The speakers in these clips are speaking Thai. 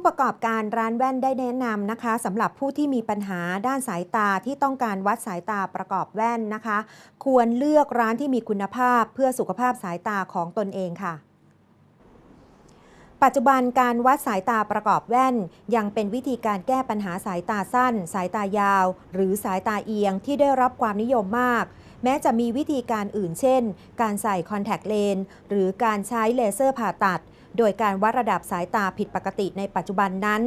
ผู้ประกอบการร้านแว่นได้แนะนำนะคะสำหรับผู้ที่มีปัญหาด้านสายตาที่ต้องการวัดสายตาประกอบแว่นนะคะ ควรเลือกร้านที่มีคุณภาพเพื่อสุขภาพสายตาของตนเองค่ะ ปัจจุบันการวัดสายตาประกอบแว่น ยังเป็นวิธีการแก้ปัญหาสายตาสั้น สายตายาว หรือสายตาเอียงที่ได้รับความนิยมมาก แม้จะมีวิธีการอื่นเช่น การใส่คอนแทคเลนส์หรือการใช้เลเซอร์ผ่าตัด โดยการวัดระดับสายตาผิดปกติในปัจจุบันนั้น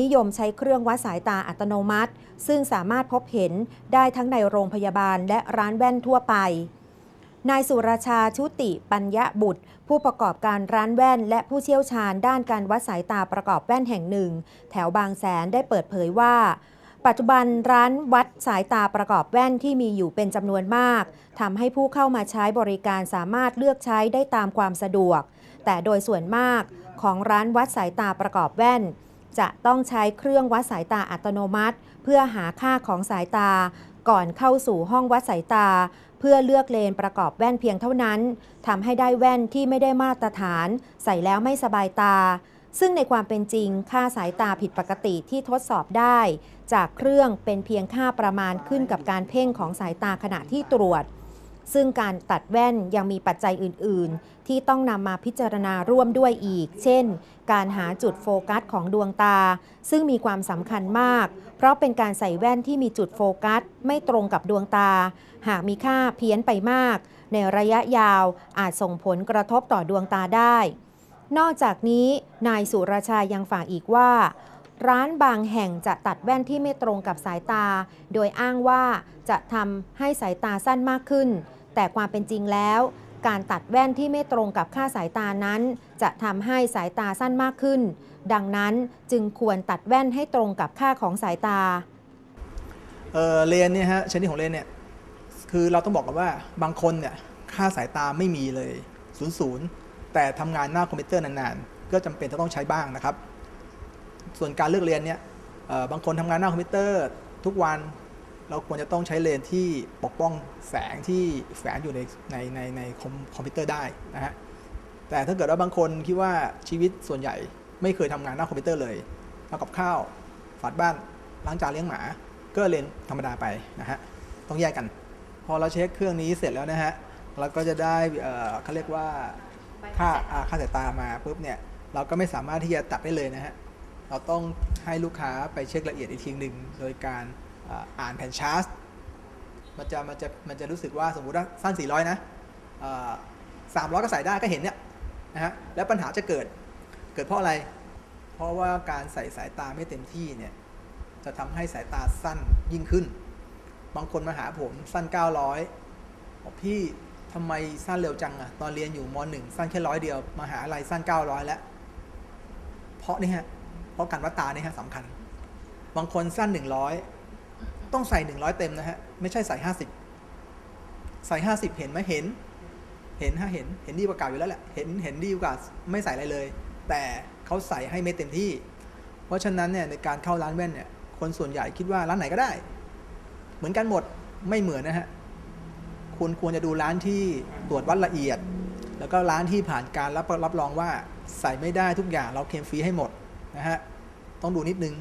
นิยมใช้เครื่องวัดสายตาอัตโนมัติ ซึ่งสามารถพบเห็นได้ทั้งในโรงพยาบาลและร้านแว่นทั่วไป นายสุรชาชุติปัญญบุตร ผู้ประกอบการร้านแว่น และผู้เชี่ยวชาญด้านการวัดสายตาประกอบแว่นแห่งหนึ่ง แถวบางแสนได้เปิดเผยว่า ปัจจุบันร้านวัดสายตาประกอบแว่นที่มีอยู่เป็นจำนวนมากทำให้ผู้เข้ามาใช้บริการสามารถเลือกใช้ได้ตามความสะดวก แต่โดยส่วนมากของร้านวัดสายตาประกอบแว่น จะต้องใช้เครื่องวัดสายตาอัตโนมัติ เพื่อหาค่าของสายตา ก่อนเข้าสู่ห้องวัดสายตา เพื่อเลือกเลนประกอบแว่นเพียงเท่านั้นทำให้ได้แว่นที่ไม่ได้มาตรฐาน ใส่แล้วไม่สบายตา ซึ่งในความเป็นจริง ค่าสายตาผิดปกติที่ทดสอบได้ จากเครื่องเป็นเพียงค่าประมาณขึ้นกับการเพ่งของสายตาขณะที่ตรวจ ซึ่งการตัดแว่นยังมีปัจจัยอื่น ๆ ที่ต้องนำมาพิจารณาร่วมด้วยอีก เช่น การหาจุดโฟกัสของดวงตา ซึ่งมีความสำคัญมาก เพราะเป็นการใส่แว่นที่มีจุดโฟกัส ไม่ตรงกับดวงตา หากมีค่าเพี้ยนไปมาก ในระยะยาวอาจส่งผลกระทบต่อดวงตาได้ นอกจากนี้นายสุรชายังฝากอีกว่าร้านบางแห่งจะตัดแว่นที่ไม่ตรงกับสายตา โดยอ้างว่าจะทำให้สายตาสั้นมากขึ้น แต่ความเป็นจริงแล้ว การตัดแว่นที่ไม่ตรงกับค่าสายตานั้น จะทำให้สายตาสั้นมากขึ้น ดังนั้นจึงควรตัดแว่นให้ตรงกับค่าของสายตาเออเลนเนี่ยฮะชนิดของเลนเนี่ยคือเราต้องบอกกันว่าบางคนเนี่ยค่าสายตาไม่มีเลยศูนย์ศูนย์แต่ทำงานหน้าคอมพิวเตอร์นานๆ ก็จำเป็นจะต้องใช้บ้างนะครับ ส่วนการเลือกเรียนเนี่ยบางคนทำงานหน้าคอมพิวเตอร์ทุกวัน เราควรจะต้องใช้เลนที่ปกป้องแสงที่แฝงอยู่ในในในในคอมคอมพิวเตอร์ได้นะฮะแต่ถ้าเกิดว่าบางคนคิดว่าชีวิตส่วนใหญ่ไม่เคยทำงานหน้าคอมพิวเตอร์เลยทำกับข้าวฝาดบ้านล้างจานเลี้ยงหมาก็เลนธรรมดาไปนะฮะต้องแยกกัน พอเราเช็คเครื่องนี้เสร็จแล้วนะฮะเราก็จะได้เอ่อเขาเรียกว่าค่าอ่าค่าสายตามาปุ๊บเนี่ยเราก็ไม่สามารถที่จะตัดได้เลยนะฮะเราต้องให้ลูกค้าไปเช็คละเอียดอีกทีหนึ่งโดยการ อ่านแผ่นชาร์ตมันจะมันจะมันจะรู้สึกว่าสมมุติว่าสั้น 400 นะสามร้อยก็ใส่ได้ก็เห็นเนี่ยนะฮะแล้วปัญหาจะเกิดเกิดเพราะอะไร เพราะว่าการใส่สายตาไม่เต็มที่เนี่ยจะทำให้สายตาสั้นยิ่งขึ้น บางคนมาหาผมสั้น 900บอกพี่ทำไมสั้นเร็วจังอะตอนเรียนอยู่ม .1 สั้นแค่ร้อยเดียวมาหาอะไรสั้น 900 แล้ว เพราะนี่ฮะเพราะการวัดตาเนี่ยฮะสำคัญ บางคนสั้น 100 ต้องใส่ 100 เต็มนะฮะ ไม่ใช่ใส่ 50 ใส่ 50 เห็นไหมเห็น เห็นฮะเห็น เห็นดีกว่าเก่าอยู่แล้วแหละ เห็น เห็นดีกว่าไม่ใส่อะไรเลย แต่เขาใส่ให้ไม่เต็มที่ เพราะฉะนั้นเนี่ยในการเข้าร้านแว่นเนี่ย คนส่วนใหญ่คิดว่าร้านไหนก็ได้ เหมือนกันหมด ไม่เหมือนนะฮะ คุณควรจะดูร้านที่ตรวจวัดละเอียด แล้วก็ร้านที่ผ่านการรับรับรองว่าใส่ไม่ได้ทุกอย่างเราเคลมฟรีให้หมดนะฮะ ต้องดูนิดนึง